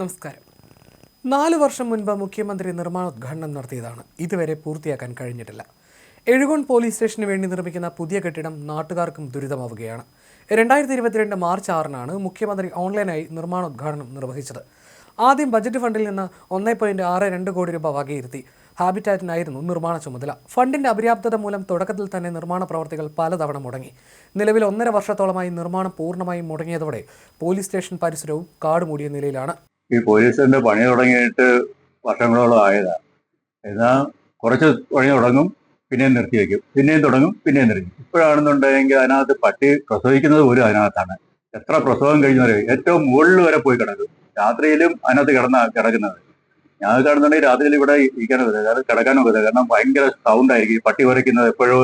നമസ്കാരം. നാല് വർഷം മുൻപ് മുഖ്യമന്ത്രി നിർമ്മാണോദ്ഘാടനം നടത്തിയതാണ്. ഇതുവരെ പൂർത്തിയാക്കാൻ കഴിഞ്ഞിട്ടില്ല. എഴുകോൺ പോലീസ് സ്റ്റേഷന് വേണ്ടി നിർമ്മിക്കുന്ന പുതിയ കെട്ടിടം നാട്ടുകാർക്കും ദുരിതമാവുകയാണ്. രണ്ടായിരത്തി ഇരുപത്തിരണ്ട് മാർച്ച് ആറിനാണ് മുഖ്യമന്ത്രി ഓൺലൈനായി നിർമ്മാണോദ്ഘാടനം നിർവഹിച്ചത്. ആദ്യം ബജറ്റ് ഫണ്ടിൽ നിന്ന് ഒന്നേ പോയിന്റ് ആറ് രണ്ട് കോടി രൂപ വകയിരുത്തി ഹാബിറ്റാറ്റിനായിരുന്നു നിർമ്മാണ ചുമതല. ഫണ്ടിന്റെ അപര്യാപ്തത മൂലം തുടക്കത്തിൽ തന്നെ നിർമ്മാണ പ്രവർത്തികൾ പലതവണ മുടങ്ങി. നിലവിൽ ഒന്നര വർഷത്തോളമായി നിർമ്മാണം പൂർണമായും മുടങ്ങിയതോടെ പോലീസ് സ്റ്റേഷൻ പരിസരവും കാടുമൂടിയ നിലയിലാണ്. ഈ പോലീസിന്റെ പണി തുടങ്ങിയിട്ട് വർഷങ്ങളോളം ആയതാണ് എന്നാൽ കുറച്ച് പണി തുടങ്ങും പിന്നെയും നിർത്തി വെക്കും പിന്നെയും തുടങ്ങും പിന്നെയും നിർത്തി ഇപ്പോഴാണെന്നുണ്ടെങ്കിൽ അതിനകത്ത് പട്ടി പ്രസവിക്കുന്നത് പോലും അതിനകത്താണ്. എത്ര പ്രസവം കഴിഞ്ഞവരെ ഏറ്റവും മുകളിൽ വരെ പോയി കിടക്കും. രാത്രിയിലും അതിനകത്ത് കിടന്ന കിടക്കുന്നത്. ഞാൻ കിടന്നുണ്ടെങ്കിൽ രാത്രിയിൽ ഇവിടെ ഇരിക്കാൻ പറ്റില്ല അത് കാരണം ഭയങ്കര സൗണ്ട് ആയിരിക്കും. പട്ടി വരയ്ക്കുന്നത് എപ്പോഴും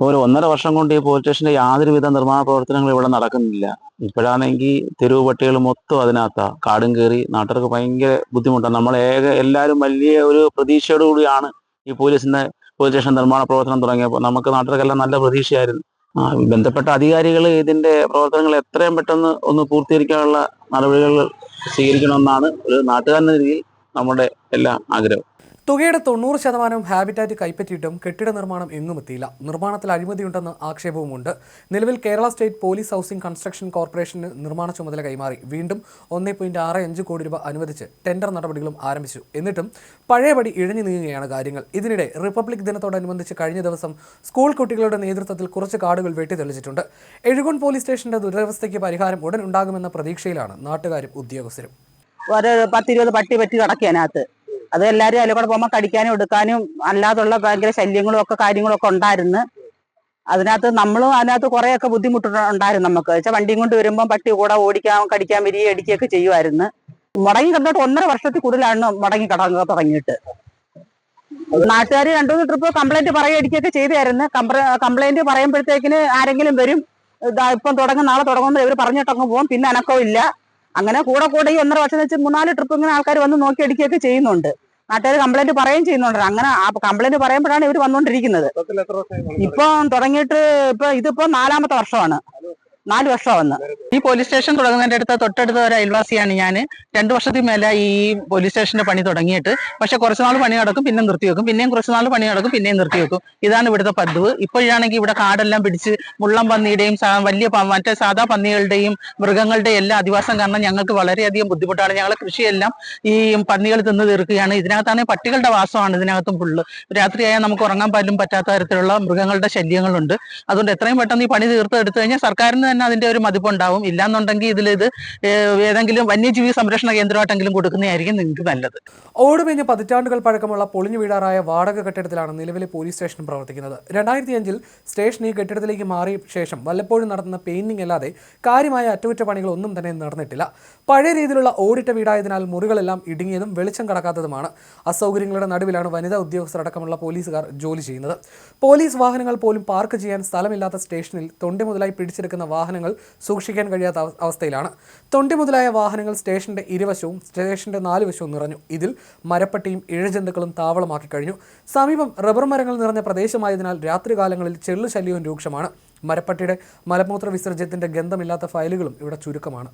ഒരു ഒന്നര വർഷം കൊണ്ട് ഈ പോലീസ് സ്റ്റേഷന്റെ യാതൊരുവിധ നിർമ്മാണ പ്രവർത്തനങ്ങളും ഇവിടെ നടക്കുന്നില്ല. ഇപ്പോഴാണെങ്കിൽ തെരുവ് പട്ടികൾ മൊത്തം അതിനകത്താ. കാടും കയറി നാട്ടുകാർക്ക് ഭയങ്കര ബുദ്ധിമുട്ടാണ് നമ്മൾ ഏക എല്ലാവരും വലിയ ഒരു പ്രതീക്ഷയോടു കൂടിയാണ് ഈ പോലീസിന്റെ പോലീസ് സ്റ്റേഷൻ നിർമ്മാണ പ്രവർത്തനം തുടങ്ങിയപ്പോൾ നമുക്ക് നാട്ടുകാർക്കെല്ലാം നല്ല പ്രതീക്ഷയായിരുന്നു. ബന്ധപ്പെട്ട അധികാരികൾ ഇതിന്റെ പ്രവർത്തനങ്ങൾ എത്രയും പെട്ടെന്ന് ഒന്ന് പൂർത്തീകരിക്കാനുള്ള നടപടികൾ സ്വീകരിക്കണമെന്നാണ് ഒരു നാട്ടുകാരൻ രീതിയിൽ നമ്മുടെ എല്ലാ ആഗ്രഹം. തുകയുടെ തൊണ്ണൂറ് ശതമാനം ഹാബിറ്റാറ്റ് കൈപ്പറ്റിയിട്ടും കെട്ടിട നിർമ്മാണം എങ്ങും എത്തിയില്ല. നിർമ്മാണത്തിൽ അഴിമതിയുണ്ടെന്ന് ആക്ഷേപവുമുണ്ട്. നിലവിൽ Kerala state police housing construction corporation നിർമ്മാണ ചുമതല കൈമാറി. വീണ്ടും ഒന്നേ പോയിന്റ് ആറ് അഞ്ച് കോടി രൂപ അനുവദിച്ച് ടെൻഡർ നടപടികളും ആരംഭിച്ചു. എന്നിട്ടും പഴയപടി ഇഴഞ്ഞു നീങ്ങുകയാണ് കാര്യങ്ങൾ. ഇതിനിടെ റിപ്പബ്ലിക് ദിനത്തോടനുബന്ധിച്ച് കഴിഞ്ഞ ദിവസം സ്കൂൾ കുട്ടികളുടെ നേതൃത്വത്തിൽ കുറച്ച് കാർഡുകൾ വെട്ടിത്തെളിച്ചിട്ടുണ്ട്. എഴുകോൺ പോലീസ് സ്റ്റേഷന്റെ ദുരവസ്ഥയ്ക്ക് പരിഹാരം ഉടൻ ഉണ്ടാകുമെന്ന പ്രതീക്ഷയിലാണ് നാട്ടുകാരും ഉദ്യോഗസ്ഥരും. ഒരു പത്തിരുപത് പട്ടി പറ്റി കിടക്കുക അതിനകത്ത്. അത് എല്ലാവരും അതിൽ കൂടെ പോകുമ്പോൾ കടിക്കാനും എടുക്കാനും അല്ലാതുള്ള ഭയങ്കര ശല്യങ്ങളും ഒക്കെ കാര്യങ്ങളും ഒക്കെ ഉണ്ടായിരുന്നു. അതിനകത്ത് നമ്മളും അതിനകത്ത് കുറേയൊക്കെ ബുദ്ധിമുട്ടുണ്ടായിരുന്നു നമുക്ക്. വെച്ചാൽ വണ്ടിയും കൊണ്ട് വരുമ്പോൾ പട്ടി കൂടെ ഓടിക്കാൻ കടിക്കാൻ വരികയും അടിക്കുകയൊക്കെ ചെയ്യുമായിരുന്നു. മുടങ്ങി കിടന്നിട്ട് ഒന്നര വർഷത്തിൽ കൂടുതലാണ് മുടങ്ങി കിടങ്ങ തുടങ്ങിയിട്ട്. നാട്ടുകാർ രണ്ടു മൂന്ന് ട്രിപ്പ് കംപ്ലൈന്റ് പറയുക അടിക്കുകയൊക്കെ ചെയ്തായിരുന്നു. കംപ്ലൈന്റ് പറയുമ്പോഴത്തേക്കിന് ആരെങ്കിലും വരും ഇതാ ഇപ്പം തുടങ്ങും നാളെ തുടങ്ങുമ്പോൾ ഇവർ പറഞ്ഞിട്ടങ്ങ് പോകും. പിന്നെ അനക്കവും ഇല്ല. അങ്ങനെ കൂടെ കൂടെ ഈ ഒന്നര വർഷം വെച്ച് മൂന്നാൽ ട്രിപ്പ് ഇങ്ങനെ ആൾക്കാർ വന്ന് നോക്കി അടിക്കുകയൊക്കെ ചെയ്യുന്നുണ്ട്. നാട്ടുകാർ കംപ്ലൈന്റ് പറയുകയും ചെയ്യുന്നുണ്ട്. അങ്ങനെ ആ കംപ്ലൈന്റ് പറയുമ്പോഴാണ് ഇവർ വന്നുകൊണ്ടിരിക്കുന്നത് ഇപ്പം തുടങ്ങിയിട്ട് ഇപ്പൊ ഇതിപ്പോ നാലാമത്തെ വർഷമാണ്. നാല് വർഷമാവുന്നു. ഈ പോലീസ് സ്റ്റേഷൻ തുടങ്ങുന്നതിന്റെ അടുത്ത തൊട്ടടുത്ത ഒരു അയൽവാസിയാണ് ഞാൻ രണ്ട് വർഷത്തിൽ മേലെ ഈ പോലീസ് സ്റ്റേഷന്റെ പണി തുടങ്ങിയിട്ട്. പക്ഷെ കുറച്ച് നാൾ പണി നടക്കും പിന്നെ നിർത്തി വെക്കും. പിന്നെയും കുറച്ച് നാൾ പണി നടക്കും പിന്നെയും നിർത്തി വെക്കും. ഇതാണ് ഇവിടുത്തെ പതിവ്. ഇപ്പോഴാണെങ്കിൽ ഇവിടെ കാടെല്ലാം പിടിച്ച് മുള്ളം പന്നിയുടെയും വലിയ മറ്റേ സാധാ പന്നികളുടെയും മൃഗങ്ങളുടെയും എല്ലാം അധിവാസം കാരണം ഞങ്ങൾക്ക് വളരെയധികം ബുദ്ധിമുട്ടാണ്. ഞങ്ങളെ കൃഷിയെല്ലാം ഈ പന്നികൾ തിന്ന് തീർക്കുകയാണ്. ഇതിനകത്താണെങ്കിൽ പട്ടികളുടെ വാസമാണ് ഇതിനകത്തും ഫുള്ള്. രാത്രിയായാൽ നമുക്ക് ഉറങ്ങാൻ പോലും പറ്റാത്ത തരത്തിലുള്ള മൃഗങ്ങളുടെ ശല്യങ്ങളുണ്ട്. അതുകൊണ്ട് എത്രയും പെട്ടെന്ന് ഈ പണി തീർത്ത് എടുത്തു കഴിഞ്ഞാൽ സർക്കാരിന് തന്നെ അതിന്റെ ഒരു മതിപ്പുണ്ടാവും. ഇല്ലാന്നുണ്ടെങ്കിൽ ഇതിൽ ഇത് ഏതെങ്കിലും വന്യജീവി സംരക്ഷണ കേന്ദ്രമായിട്ടെങ്കിലും കൊടുക്കുന്നതായിരിക്കും നിങ്ങൾക്ക് നല്ലത്. ഓടുമേഞ്ഞ പതിറ്റാണ്ടുകൾ പഴക്കമുള്ള പൊളിഞ്ഞു വീടാറായ വാടക കെട്ടിടത്തിലാണ് നിലവിലെ പോലീസ് സ്റ്റേഷൻ പ്രവർത്തിക്കുന്നത്. രണ്ടായിരത്തി അഞ്ചിൽ സ്റ്റേഷൻ ഈ കെട്ടിടത്തിലേക്ക് മാറിയ ശേഷം വല്ലപ്പോഴും നടത്തുന്ന പെയിന്റിംഗ് അല്ലാതെ കാര്യമായ അറ്റകുറ്റപ്പണികൾ ഒന്നും തന്നെ നടന്നിട്ടില്ല. പഴയ രീതിയിലുള്ള ഓടിട്ട വീടായതിനാൽ മുറികളെല്ലാം ഇടുങ്ങിയതും വെളിച്ചം കടക്കാത്തതുമാണ്. അസൗകര്യങ്ങളുടെ നടുവിലാണ് വനിതാ ഉദ്യോഗസ്ഥരടക്കമുള്ള പോലീസുകാർ ജോലി ചെയ്യുന്നത്. പോലീസ് വാഹനങ്ങൾ പോലും പാർക്ക് ചെയ്യാൻ സ്ഥലമില്ലാത്ത സ്റ്റേഷനിൽ തൊണ്ടി മുതലായി പിടിച്ചെടുക്കുന്ന വാഹനങ്ങൾ സൂക്ഷിക്കാൻ കഴിയാത്ത അവ- അവസ്ഥയിലാണ്. തൊണ്ടി മുതലായ വാഹനങ്ങൾ സ്റ്റേഷന്റെ ഇരുവശവും സ്റ്റേഷന്റെ നാല് വശവും നിറഞ്ഞു. ഇതിൽ മരപ്പട്ടിയും ഇഴജന്തുക്കളും താവളമാക്കി കഴിഞ്ഞു. സമീപം റബ്ബർ മരങ്ങൾ നിറഞ്ഞ പ്രദേശമായതിനാൽ രാത്രികാലങ്ങളിൽ ചെള്ളു ശല്യവും രൂക്ഷമാണ്. മരപ്പട്ടിയുടെ മലമൂത്ര വിസർജ്യത്തിന്റെ ഗന്ധമില്ലാത്ത ഫയലുകളും ഇവിടെ ചുരുക്കമാണ്.